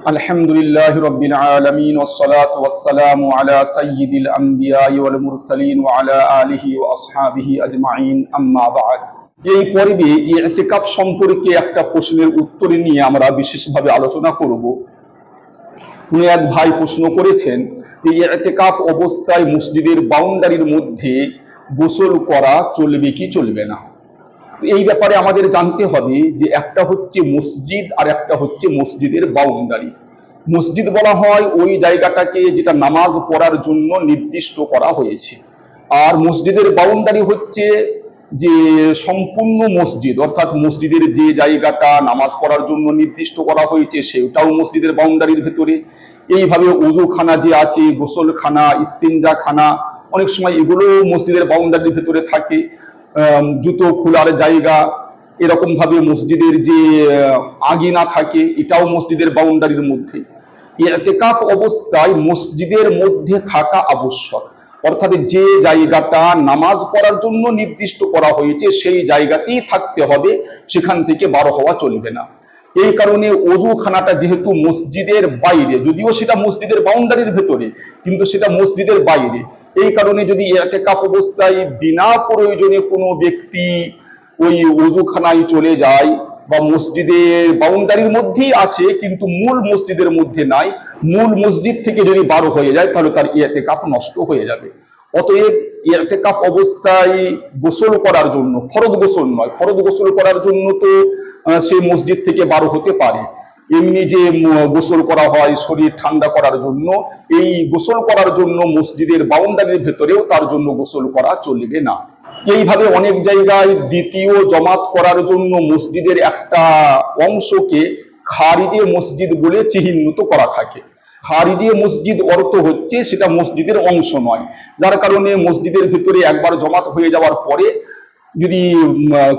الحمد لله رب العالمين والصلاة والسلام على سيد الأنبياء والمرسلين وعلى آله وأصحابه أجمعين أما بعد এই পর্বে ইতিকাফ সম্পর্কে একটা প্রশ্নের উত্তর নিয়ে আমরা বিশেষভাবে আলোচনা করব উনি এক ভাই প্রশ্ন করেছেন যে ইতিকাফ অবস্থায় মসজিদের বাউন্ডারির মধ্যে গোসল করা চলবে কি চলবে না তো এই ব্যাপারে আমাদের জানতে হবে যে একটা হচ্ছে মসজিদ আর একটা হচ্ছে মসজিদের বাউন্ডারি মসজিদ বলা হয় ওই জায়গাটাকে যেটা নামাজ পড়ার জন্য নির্দিষ্ট করা হয়েছে। আর মসজিদের বাউন্ডারি হচ্ছে যে সম্পূর্ণ মসজিদ, অর্থাৎ মসজিদের যে জায়গাটা নামাজ পড়ার জন্য নির্দিষ্ট করা হয়েছে, সেটাও মসজিদের বাউন্ডারির ভেতরে। এইভাবে উজুখানা যে আছে, গোসলখানা ইস্তিনজা খানা অনেক সময় এগুলো মসজিদের বাউন্ডারির ভেতরে থাকে। জুতো, খোলার জায়গা এরকম ভাবে মসজিদের যে আগিনা থাকে, এটাও মসজিদের বাউন্ডারির মধ্যে। এতেকাফ অবস্থায় মসজিদের মধ্যে থাকা আবশ্যক। অর্থাৎ যে জায়গাটা নামাজ পড়ার জন্য নির্দিষ্ট করা হয়েছে, সেই জায়গাতেই থাকতে হবে, সেখান থেকে বারো হওয়া চলবে না। এই কারণে অজুখানাটা যেহেতু মসজিদের বাইরে, যদিও সেটা মসজিদের বাউন্ডারির ভেতরে, কিন্তু সেটা মসজিদের বাইরে। এই কারণে যদি এতেকাফ অবস্থায় বিনা প্রয়োজনে কোনো ব্যক্তি ওই অজুখানায় চলে যায় বা মসজিদের বাউন্ডারির মধ্যেই আছে, কিন্তু মূল মসজিদের মধ্যে নাই, মূল মসজিদ থেকে যদি বারো হয়ে যায়, তাহলে তার ইয়েতেকাফ নষ্ট হয়ে যাবে। অতএব ইয়েতেকাফ অবস্থায় গোসল করার জন্য ফরদ গোসল নয় ফরদ গোসল করার জন্য তো সে মসজিদ থেকে বারো হতে পারে। এমনি যে গোসল করা হয় শরীর ঠান্ডা করার জন্য, এই গোসল করার জন্য মসজিদের বাউন্ডারির ভেতরেও তার জন্য গোসল করা চলবে না। এইভাবে অনেক জায়গায় দ্বিতীয় জমাত করার জন্য মসজিদের একটা অংশকে খারিজে মসজিদ বলে চিহ্নিত করা থাকে। খারিজে মসজিদ অর্থ হচ্ছে সেটা মসজিদের অংশ নয়। যার কারণে মসজিদের ভিতরে একবার জমাত হয়ে যাওয়ার পরে যদি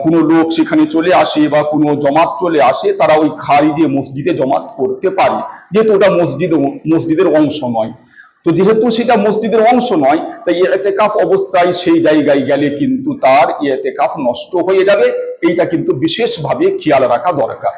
কোনো লোক সেখানে চলে আসে বা কোনো জমাত চলে আসে, তারা ওই খারিজে মসজিদে জমাত করতে পারে। যেহেতু ওটা মসজিদ, মসজিদের অংশ নয়। তো যেহেতু সেটা মসজিদের অংশ নয়, তাই এতেকাফ অবস্থায় সেই জায়গায় গেলে কিন্তু তার এতেকাফ নষ্ট হয়ে যাবে। এইটা কিন্তু বিশেষভাবে খেয়াল রাখা দরকার।